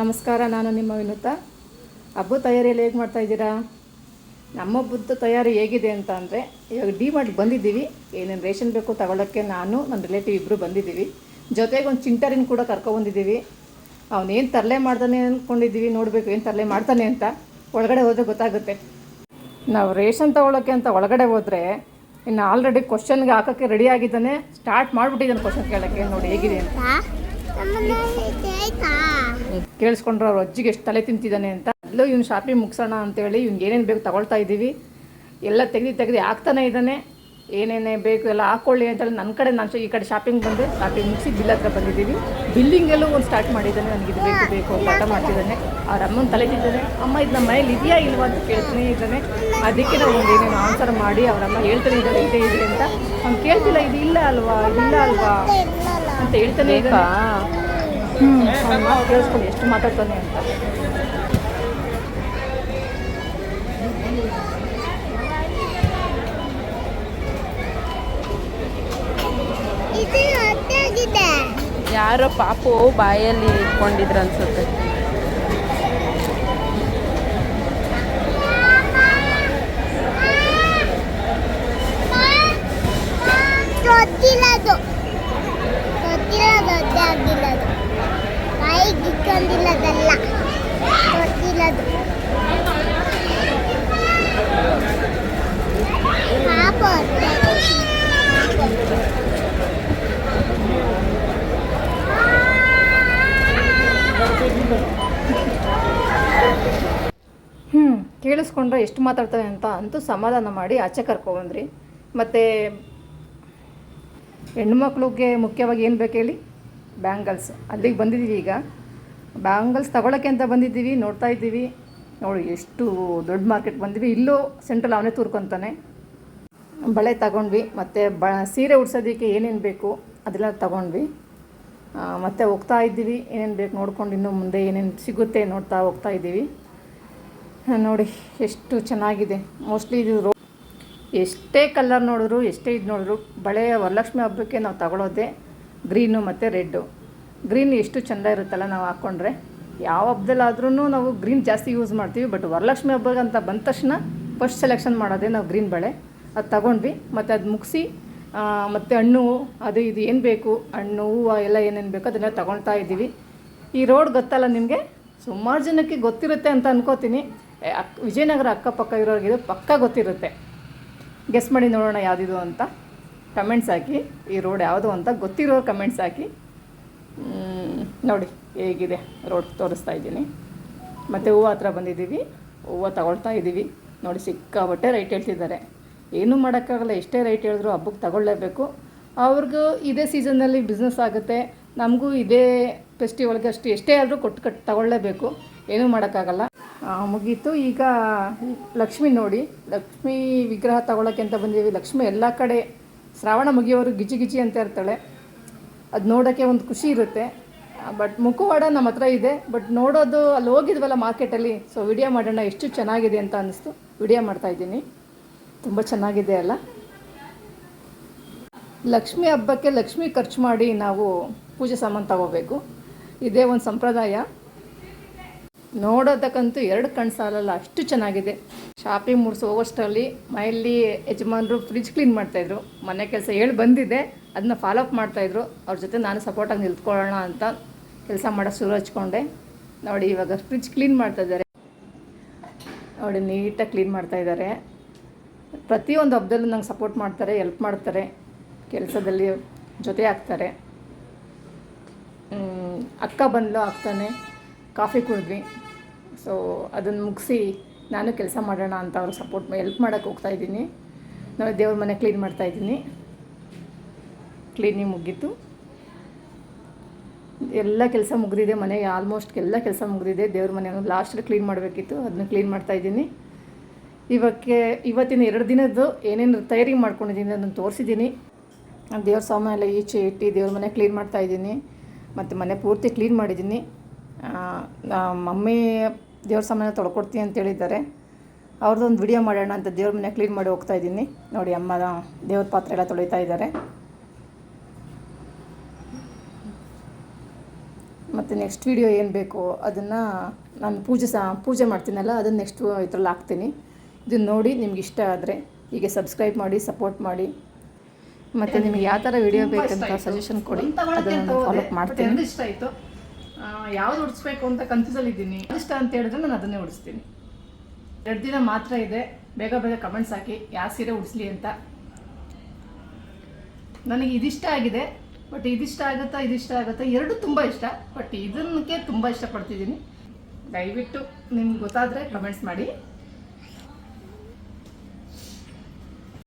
ನಮಸ್ಕಾರ, ನಾನು ನಿಮ್ಮ ವಿನುತ. ಹಬ್ಬದ ತಯಾರಿಯಲ್ಲಿ ಹೇಗೆ ಮಾಡ್ತಾ ಇದ್ದೀರಾ? ನಮ್ಮ ಹಬ್ಬದ ತಯಾರಿ ಹೇಗಿದೆ ಅಂತ ಅಂದರೆ, ಇವಾಗ ಡಿ ಮಾರ್ಟ್ಗೆ ಬಂದಿದ್ದೀವಿ. ಏನೇನು ರೇಷನ್ ಬೇಕು ತಗೊಳ್ಳೋಕ್ಕೆ ನಾನು ನನ್ನ ರಿಲೇಟಿವ್ ಇಬ್ಬರು ಬಂದಿದ್ದೀವಿ. ಜೊತೆಗೆ ಒಂದು ಚಿಂಟರಿನ ಕೂಡ ಕರ್ಕೊಬಂದಿದ್ದೀವಿ. ಅವನೇನು ತರಲೆ ಮಾಡ್ತಾನೆ ಅಂದ್ಕೊಂಡಿದ್ದೀವಿ ನೋಡಬೇಕು ಏನು ತರಲೆ ಮಾಡ್ತಾನೆ ಅಂತ. ಒಳಗಡೆ ಹೋದರೆ ಗೊತ್ತಾಗುತ್ತೆ. ನಾವು ರೇಷನ್ ತಗೊಳ್ಳೋಕ್ಕೆ ಅಂತ ಒಳಗಡೆ ಹೋದರೆ, ಇನ್ನು ಆಲ್ರೆಡಿ ಕ್ವಶನ್ಗೆ ಹಾಕೋಕ್ಕೆ ರೆಡಿ ಆಗಿದ್ದಾನೆ. ಸ್ಟಾರ್ಟ್ ಮಾಡಿಬಿಟ್ಟಿದ್ದಾನೆ ಕ್ವಶನ್ ಕೇಳೋಕ್ಕೆ. ನೋಡಿ, ಹೇಗಿದೆ ಅಂತ. ಕೇಳಿಸ್ಕೊಂಡ್ರೆ ಅವ್ರ ಅಜ್ಜಿಗೆ ಎಷ್ಟು ತಲೆ ತಿಂತಿದ್ದಾನೆ ಅಂತ. ಅಲ್ಲೂ, ಇವ್ನು ಶಾಪಿಂಗ್ ಮುಗಿಸೋಣ ಅಂತೇಳಿ ಇವ್ನಿಗೆ ಏನೇನು ಬೇಕು ತಗೊಳ್ತಾ ಇದ್ದೀವಿ. ಎಲ್ಲ ತೆಗೆದು ತೆಗೆದು ಹಾಕ್ತಾನೆ ಇದ್ದಾನೆ. ಏನೇನೇ ಬೇಕು ಎಲ್ಲ ಹಾಕ್ಕೊಳ್ಳಿ ಅಂತೇಳಿ ನನ್ನ ಕಡೆ ನಾನು ಈ ಕಡೆ ಶಾಪಿಂಗ್ ಬಂದೆ. ಶಾಪಿಂಗ್ ಮುಗಿಸಿ ಬಿಲ್ ಹತ್ರ ಬಂದಿದ್ದೀವಿ. ಬಿಲ್ಲಿಂಗೆಲ್ಲೂ ಒಂದು ಸ್ಟಾರ್ಟ್ ಮಾಡಿದ್ದಾನೆ. ನನಗೆ ಇದು ಬೇಕು ಬೇಕು ಆಟ ಮಾಡ್ತಿದ್ದಾನೆ. ಅವ್ರ ಅಮ್ಮನ ತಲೆ ತಿಂತಾನೆ ಅಮ್ಮ, ಇದು ನಮ್ಮ ಮನೇಲಿ ಇದೆಯಾ ಇಲ್ವಾ? ಅಂತ ಕೇಳ್ತಾನೆ ಇದ್ದಾನೆ. ಅದಕ್ಕೆ ನಾವು ಒಂದು ಏನೇನು ಆನ್ಸರ್ ಮಾಡಿ ಅವರಮ್ಮ ಹೇಳ್ತಾನೆ ಇದ್ದಾರೆ ಇದೆ ಇದೆ ಅಂತ. ಅವ್ನು ಕೇಳ್ತಿಲ್ಲ, ಇದು ಇಲ್ಲ ಅಲ್ವಾ? ಇಲ್ಲ ಅಲ್ವಾ? ಅಂತ ಹೇಳ್ತಾನೆ ಅವ್ನ ಕೇಳಿಸ್ಕೊಂಡು ಎಷ್ಟು ಮಾತಾಡ್ತಾನೆ ಅಂತ ಯಾರೋ ಪಾಪು ಬಾಯಲ್ಲಿ ಇಟ್ಕೊಂಡಿದ್ರು ಅನ್ಸುತ್ತೆ ಗೊತ್ತಿಲ್ಲ ದೊಡ್ಡ ಆಗಿಲ್ಲದು ಬಾಯಿಗೆ ಇಟ್ಕೊಂಡಿಲ್ಲದಲ್ಲ ಗೊತ್ತಿಲ್ಲದು ಪಾಪ. ಹ್ಞೂ ಕೇಳಿಸ್ಕೊಂಡ್ರೆ ಎಷ್ಟು ಮಾತಾಡ್ತಾನೆ ಅಂತ ಅಂತೂ ಸಮಾಧಾನ ಮಾಡಿ ಆಚೆ ಕರ್ಕೊಬಂದ್ರಿ ಮತ್ತು ಹೆಣ್ಮಕ್ಳಿಗೆ ಮುಖ್ಯವಾಗಿ ಏನು ಬೇಕು ಹೇಳಿ? ಬ್ಯಾಂಗಲ್ಸ್ ಅಲ್ಲಿಗೆ ಬಂದಿದ್ದೀವಿ ಈಗ. ಬ್ಯಾಂಗಲ್ಸ್ ತಗೊಳ್ಳೋಕೆ ಅಂತ ಬಂದಿದ್ದೀವಿ, ನೋಡ್ತಾ ಇದ್ದೀವಿ. ನೋಡಿ, ಎಷ್ಟು ದೊಡ್ಡ ಮಾರ್ಕೆಟ್ ಬಂದಿವಿ ಇಲ್ಲೂ ಸೆಂಟ್ರಲ್ ಅವನೇ ತೂರ್ಕೊತಾನೆ. ಬಳೆ ತಗೊಂಡ್ವಿ. ಮತ್ತು ಬ, ಸೀರೆ ಉಡ್ಸೋದಕ್ಕೆ ಏನೇನು ಬೇಕು ಅದೆಲ್ಲ ತಗೊಂಡ್ವಿ. ಮತ್ತು ಹೋಗ್ತಾ ಇದ್ದೀವಿ. ಏನೇನು ಬೇಕು ನೋಡ್ಕೊಂಡು ಇನ್ನೂ ಮುಂದೆ ಏನೇನು ಸಿಗುತ್ತೆ ನೋಡ್ತಾ ಹೋಗ್ತಾ ಇದ್ದೀವಿ. ನೋಡಿ, ಎಷ್ಟು ಚೆನ್ನಾಗಿದೆ. ಮೋಸ್ಟ್ಲಿ ಇದು ಎಷ್ಟೇ ಕಲರ್ ನೋಡಿದ್ರು, ಎಷ್ಟೇ ಇದು ನೋಡಿದ್ರು ಬಳೆಯ ವರಲಕ್ಷ್ಮಿ ಹಬ್ಬಕ್ಕೆ ನಾವು ತಗೊಳ್ಳೋದೆ ಗ್ರೀನು ಮತ್ತು ರೆಡ್ಡು. ಗ್ರೀನ್ ಎಷ್ಟು ಚೆಂದ ಇರುತ್ತಲ್ಲ ನಾವು ಹಾಕ್ಕೊಂಡ್ರೆ ಯಾವ ಹಬ್ಬದಲ್ಲಾದ್ರೂ ನಾವು ಗ್ರೀನ್ ಜಾಸ್ತಿ ಯೂಸ್ ಮಾಡ್ತೀವಿ, ಬಟ್ ವರಲಕ್ಷ್ಮಿ ಹಬ್ಬಕ್ಕೆ ಅಂತ ಬಂದ ತಕ್ಷಣ ಫಸ್ಟ್ ಸೆಲೆಕ್ಷನ್ ಮಾಡೋದೇ ನಾವು ಗ್ರೀನ್ ಬಳೆ. ಅದು ತಗೊಂಡ್ವಿ, ಮತ್ತು ಅದು ಮುಗಿಸಿ ಮತ್ತು ಹಣ್ಣು, ಅದು ಇದು ಏನು ಬೇಕು, ಹಣ್ಣು, ಹೂವು ಎಲ್ಲ ಏನೇನು ಬೇಕೋ ಅದನ್ನೆಲ್ಲ ತಗೊಳ್ತಾ ಇದ್ದೀವಿ. ಈ ರೋಡ್ ಗೊತ್ತಲ್ಲ ನಿಮಗೆ? ಸುಮಾರು ಜನಕ್ಕೆ ಗೊತ್ತಿರುತ್ತೆ ಅಂತ ಅನ್ಕೋತೀನಿ. ವಿಜಯನಗರ ಅಕ್ಕಪಕ್ಕ ಇರೋರಿಗೆ ಇದು ಪಕ್ಕ ಗೊತ್ತಿರುತ್ತೆ. ಗೆಸ್ ಮಾಡಿ ನೋಡೋಣ ಯಾವುದಿದು ಅಂತ. ಕಮೆಂಟ್ಸ್ ಹಾಕಿ, ಈ ರೋಡ್ ಯಾವುದು ಅಂತ ಗೊತ್ತಿರೋ ಕಮೆಂಟ್ಸ್ ಹಾಕಿ. ನೋಡಿ ಹೇಗಿದೆ ರೋಡ್ ತೋರಿಸ್ತಾ ಇದ್ದೀನಿ. ಮತ್ತು ಹೂವು ಹತ್ರ ಬಂದಿದ್ದೀವಿ. ಹೂವು ತಗೊಳ್ತಾ ಇದ್ದೀವಿ. ನೋಡಿ ಸಿಕ್ಕಾಬಟ್ಟೆ ರೈಟ್ ಹೇಳ್ತಿದ್ದಾರೆ. ಏನೂ ಮಾಡೋಕ್ಕಾಗಲ್ಲ, ಎಷ್ಟೇ ರೈಟ್ ಹೇಳಿದ್ರು ಹಬ್ಬಕ್ಕೆ ತಗೊಳ್ಳೇಬೇಕು. ಅವ್ರಿಗೂ ಇದೇ ಸೀಸನ್ನಲ್ಲಿ ಬಿಸ್ನೆಸ್ ಆಗುತ್ತೆ. ನಮಗೂ ಇದೇ ಫೆಸ್ಟಿವಲ್ಗೆ ಅಷ್ಟು ಎಷ್ಟೇ ಆದರೂ ಕೊಟ್ಟು ಕಟ್ ತಗೊಳ್ಳೇಬೇಕು. ಏನೂ ಮಾಡೋಕ್ಕಾಗಲ್ಲ. ಮುಗೀತು. ಈಗ ಲಕ್ಷ್ಮಿ ನೋಡಿ. ಲಕ್ಷ್ಮಿ ವಿಗ್ರಹ ತಗೊಳಕ್ಕೆ ಅಂತ ಬಂದಿದ್ದೀವಿ. ಲಕ್ಷ್ಮಿ ಎಲ್ಲ ಕಡೆ ಶ್ರಾವಣ ಮುಗಿಯೋರು ಗಿಜಿ ಗಿಜಿ ಅಂತ ಇರ್ತಾಳೆ. ಅದು ನೋಡೋಕ್ಕೆ ಒಂದು ಖುಷಿ ಇರುತ್ತೆ. ಬಟ್ ಮುಖವಾಡ ನಮ್ಮ ಹತ್ರ ಇದೆ. ಬಟ್ ನೋಡೋದು ಅಲ್ಲಿ ಹೋಗಿದ್ವಲ್ಲ ಮಾರ್ಕೆಟಲ್ಲಿ ಸೊ ವಿಡಿಯೋ ಮಾಡೋಣ. ಎಷ್ಟು ಚೆನ್ನಾಗಿದೆ ಅಂತ ಅನ್ನಿಸ್ತು. ವಿಡಿಯೋ ಮಾಡ್ತಾ ಇದ್ದೀನಿ. ತುಂಬ ಚೆನ್ನಾಗಿದೆ ಅಲ್ಲ? ಲಕ್ಷ್ಮಿ ಹಬ್ಬಕ್ಕೆ ಲಕ್ಷ್ಮಿ ಖರ್ಚು ಮಾಡಿ ನಾವು ಪೂಜೆ ಸಾಮಾನು ತಗೋಬೇಕು. ಇದೇ ಒಂದು ಸಂಪ್ರದಾಯ. ನೋಡೋದಕ್ಕಂತೂ ಎರಡು ಕಣ್ಣು ಸಾಲಲ್ಲ, ಅಷ್ಟು ಚೆನ್ನಾಗಿದೆ. ಶಾಪಿಂಗ್ ಮುಗಿಸಿ ಹೋಗೋಷ್ಟರಲ್ಲಿ ಮನೆಯಲ್ಲಿ ಯಜಮಾನರು ಫ್ರಿಜ್ ಕ್ಲೀನ್ ಮಾಡ್ತಾಯಿದ್ರು. ಮನೆ ಕೆಲಸ ಹೇಳಿ ಬಂದಿದೆ, ಅದನ್ನ ಫಾಲೋ ಅಪ್ ಮಾಡ್ತಾಯಿದ್ರು. ಅವ್ರ ಜೊತೆ ನಾನು ಸಪೋರ್ಟಾಗಿ ನಿಲ್ತ್ಕೊಳ್ಳೋಣ ಅಂತ ಕೆಲಸ ಮಾಡೋ ಶುರು ಹಚ್ಕೊಂಡೆ. ನೋಡಿ, ಇವಾಗ ಫ್ರಿಜ್ ಕ್ಲೀನ್ ಮಾಡ್ತಾಯಿದ್ದಾರೆ. ನೋಡಿ, ನೀಟಾಗಿ ಕ್ಲೀನ್ ಮಾಡ್ತಾ ಇದ್ದಾರೆ ಪ್ರತಿಯೊಂದು ಹಬ್ಬದಲ್ಲೂ ನಂಗೆ ಸಪೋರ್ಟ್ ಮಾಡ್ತಾರೆ ಎಲ್ಪ್ ಮಾಡ್ತಾರೆ. ಕೆಲಸದಲ್ಲಿ ಜೊತೆ ಆಗ್ತಾರೆ. ಅಕ್ಕ ಬಂದಲು ಆಗ್ತಾನೆ ಕಾಫಿ ಕುಡಿದ್ವಿ. ಸೊ ಅದನ್ನು ಮುಗಿಸಿ ನಾನು ಕೆಲಸ ಮಾಡೋಣ ಅಂತ ಅವ್ರಿಗೆ ಸಪೋರ್ಟ್ ಹೆಲ್ಪ್ ಮಾಡೋಕ್ಕೆ ಹೋಗ್ತಾ ಇದ್ದೀನಿ. ನಾವು ದೇವ್ರ ಮನೆ ಕ್ಲೀನ್ ಮಾಡ್ತಾ ಇದ್ದೀನಿ. ಕ್ಲೀನಿಂಗ್ ಮುಗೀತು. ಎಲ್ಲ ಕೆಲಸ ಮುಗಿದಿದೆ ಮನೆ ಆಲ್ಮೋಸ್ಟ್ ಎಲ್ಲ ಕೆಲಸ ಮುಗಿದಿದೆ. ದೇವ್ರ ಮನೆ ಲಾಸ್ಟಲ್ಲಿ ಕ್ಲೀನ್ ಮಾಡಬೇಕಿತ್ತು. ಅದನ್ನ ಕ್ಲೀನ್ ಮಾಡ್ತಾ ಇದ್ದೀನಿ. ಇವಕ್ಕೆ, ಇವತ್ತಿನ ಎರಡು ದಿನದ್ದು ಏನೇನು ತಯಾರಿ ಮಾಡ್ಕೊಂಡಿದ್ದೀನಿ ಅದನ್ನು ತೋರಿಸಿದ್ದೀನಿ. ದೇವ್ರ ಸಾಮಾನು ಎಲ್ಲ ಈಚೆ ಇಟ್ಟು ದೇವ್ರ ಮನೆ ಕ್ಲೀನ್ ಮಾಡ್ತಾ ಇದ್ದೀನಿ. ಮತ್ತು ಮನೆ ಪೂರ್ತಿ ಕ್ಲೀನ್ ಮಾಡಿದ್ದೀನಿ. ಮಮ್ಮಿ ದೇವ್ರ ಸಾಮಾನು ತೊಳ್ಕೊಡ್ತೀನಿ ಅಂತ ಹೇಳಿದ್ದಾರೆ. ಅವ್ರದ್ದೊಂದು ವಿಡಿಯೋ ಮಾಡೋಣ ಅಂತ ದೇವ್ರ ಮನೆ ಕ್ಲೀನ್ ಮಾಡಿ ಹೋಗ್ತಾ ಇದ್ದೀನಿ. ನೋಡಿ ಅಮ್ಮ ದೇವ್ರ ಪಾತ್ರೆ ಎಲ್ಲ ತೊಳಿತಾ ಇದ್ದಾರೆ. ಮತ್ತು ನೆಕ್ಸ್ಟ್ ವಿಡಿಯೋ ಏನು ಬೇಕೋ? ಅದನ್ನು ನಾನು ಪೂಜೆ ಸಹ ಪೂಜೆ ಮಾಡ್ತೀನಲ್ಲ ಅದನ್ನು ನೆಕ್ಸ್ಟ್ ಇದ್ರಲ್ಲಿ ಹಾಕ್ತೀನಿ. ಇದನ್ನು ನೋಡಿ ನಿಮ್ಗೆ ಇಷ್ಟ ಆದರೆ ಹೀಗೆ ಸಬ್ಸ್ಕ್ರೈಬ್ ಮಾಡಿ ಸಪೋರ್ಟ್ ಮಾಡಿ. ಮತ್ತು ನಿಮಗೆ ಯಾವ ಥರ ವಿಡಿಯೋ ಬೇಕಂತ ಸಜೆಷನ್ ಕೊಡಿ. ಅದನ್ನು ಫಾಲೋ ಮಾಡ್ತೀನಿ. ಇಷ್ಟ ಆಯಿತು. ಯಾವ್ದು ಉಡಿಸ್ಬೇಕು ಅಂತ ಕನ್ಫ್ಯೂಸಲ್ಲಿ ಇದ್ದೀನಿ ಇಷ್ಟ ಅಂತ ಹೇಳಿದ್ರೆ ನಾನು ಅದನ್ನೇ ಉಡಿಸ್ತೀನಿ. ಎರಡು ದಿನ ಮಾತ್ರ ಇದೆ. ಬೇಗ ಬೇಗ ಕಮೆಂಟ್ಸ್ ಹಾಕಿ ಯಾವ ಸೀರೆ ಉಡಿಸ್ಲಿ ಅಂತ? ನನಗೆ ಇದಿಷ್ಟ ಆಗಿದೆ ಬಟ್ ಇದಿಷ್ಟ ಆಗುತ್ತಾ ಇದಿಷ್ಟ ಆಗುತ್ತಾ, ಎರಡು ತುಂಬ ಇಷ್ಟ ಬಟ್ ಇದನ್ನಕ್ಕೆ ತುಂಬ ಇಷ್ಟಪಡ್ತಿದ್ದೀನಿ. ದಯವಿಟ್ಟು ನಿಮ್ಗೆ ಗೊತ್ತಾದರೆ ಕಮೆಂಟ್ಸ್ ಮಾಡಿ.